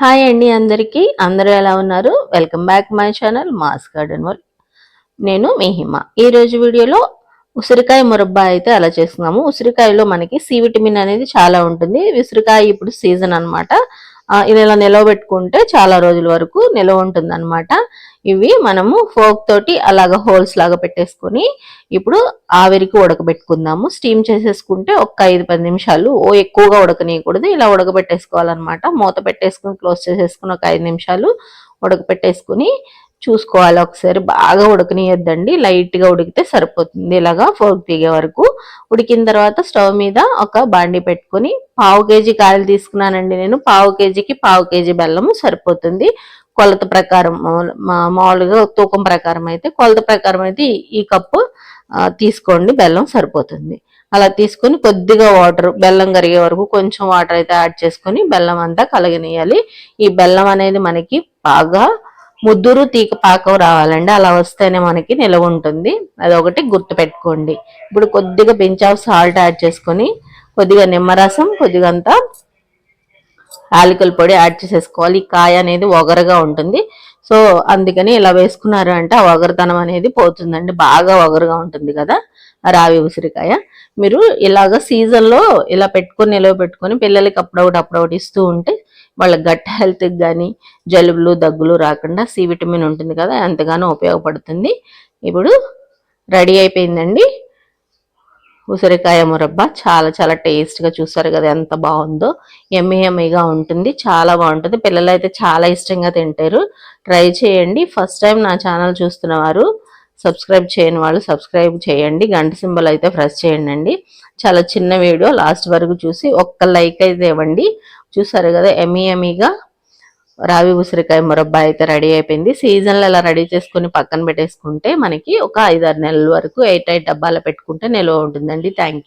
Hi అండి అందరికీ. అందరూ ఎలా ఉన్నారు? Welcome back my channel mass garden వల్ నేను మీ హిమ ఈ రోజు వీడియోలో ఉసిరికాయ మురబ్బా అయితే అలా చేస్తున్నాము. ఉసిరికాయలో మనకి సి విటమిన్ అనేది చాలా ఉంటుంది. ఉసిరికాయ ఇప్పుడు సీజన్ అనమాట ఇది ఇలా నిలవబెట్టుకుంటే చాలా రోజుల వరకు నిలవ ఉంటుంది అనమాట ఇవి మనము ఫోక్ తోటి అలాగ హోల్స్ లాగా పెట్టేసుకొని ఇప్పుడు ఆవిరికి ఉడకబెట్టుకుందాము. స్టీమ్ చేసేసుకుంటే ఒక ఐదు పది నిమిషాలు ఓ ఎక్కువగా ఉడకనీయకూడదు. ఇలా ఉడకబెట్టేసుకోవాలన్నమాట. మూత పెట్టేసుకుని క్లోజ్ చేసేసుకుని ఒక ఐదు నిమిషాలు ఉడకపెట్టేసుకుని చూసుకోవాలి ఒకసారి. బాగా ఉడకనియొద్దండి. లైట్గా ఉడికితే సరిపోతుంది. ఇలాగా ఫోర్క్ దిగే వరకు. ఉడికిన తర్వాత స్టవ్ మీద ఒక బాండి పెట్టుకుని పావు కేజీ కాయలు తీసుకున్నానండి నేను. పావు కేజీకి పావు కేజీ బెల్లము సరిపోతుంది. కొలత ప్రకారం మామూలుగా తూకం ప్రకారం అయితే కొలత ప్రకారం అయితే ఈ కప్పు తీసుకోండి. బెల్లం సరిపోతుంది. అలా తీసుకొని కొద్దిగా వాటర్ బెల్లం కరిగే వరకు కొంచెం వాటర్ అయితే యాడ్ చేసుకొని బెల్లం అంతా కలగనియాలి ఈ బెల్లం అనేది మనకి బాగా ముద్దురు తీగ పాకం రావాలండి. అలా వస్తేనే మనకి నిలవ ఉంటుంది. అది ఒకటి గుర్తు పెట్టుకోండి ఇప్పుడు కొద్దిగా బెంచ్ ఆఫ్ సాల్ట్ యాడ్ చేసుకొని కొద్దిగా నిమ్మరసం కొద్దిగా అంతా యాలకుల పొడి యాడ్ చేసేసుకోవాలి. ఈ కాయ అనేది ఒగరగా ఉంటుంది. సో అందుకని ఇలా వేసుకున్నారు అంటే ఆ ఒగరతనం అనేది పోతుందండి. బాగా ఒగరుగా ఉంటుంది కదా రావి ఉసిరికాయ. మీరు ఇలాగ సీజన్లో ఇలా పెట్టుకొని నిలవ పెట్టుకొని పిల్లలకి అప్పుడొకటి అప్పుడొకటి ఇస్తూ ఉంటే వాళ్ళ గట్ హెల్త్కి కానీ జలుబులు దగ్గులు రాకుండా సి విటమిన్ ఉంటుంది కదా ఎంతగానో ఉపయోగపడుతుంది. ఇప్పుడు రెడీ అయిపోయిందండి. ఉసిరికాయ మురబ్బ చాలా చాలా టేస్ట్గా చూస్తారు కదా ఎంత బాగుందో. ఎమ్మి ఎమ్మిగా ఉంటుంది చాలా బాగుంటుంది. పిల్లలు అయితే చాలా ఇష్టంగా తింటారు. ట్రై చేయండి. ఫస్ట్ టైం నా ఛానల్ చూస్తున్న వారు సబ్స్క్రైబ్ చేయని వాళ్ళు సబ్స్క్రైబ్ చేయండి. గంట సింబల్ అయితే ప్రెస్ చేయండి చాలా చిన్న వీడియో లాస్ట్ వరకు చూసి ఒక్క లైక్ అయితే ఇవ్వండి. చూసారు కదా ఎమీ ఎమీగా రావి ఉసిరికాయ మురబ్బా అయితే రెడీ అయిపోయింది. సీజన్లో ఇలా రెడీ చేసుకుని పక్కన పెట్టేసుకుంటే మనకి ఒక ఐదారు నెలల వరకు ఎయిట్ ఎయిట్ డబ్బాలు పెట్టుకుంటే నిల్వ ఉంటుందండి. థ్యాంక్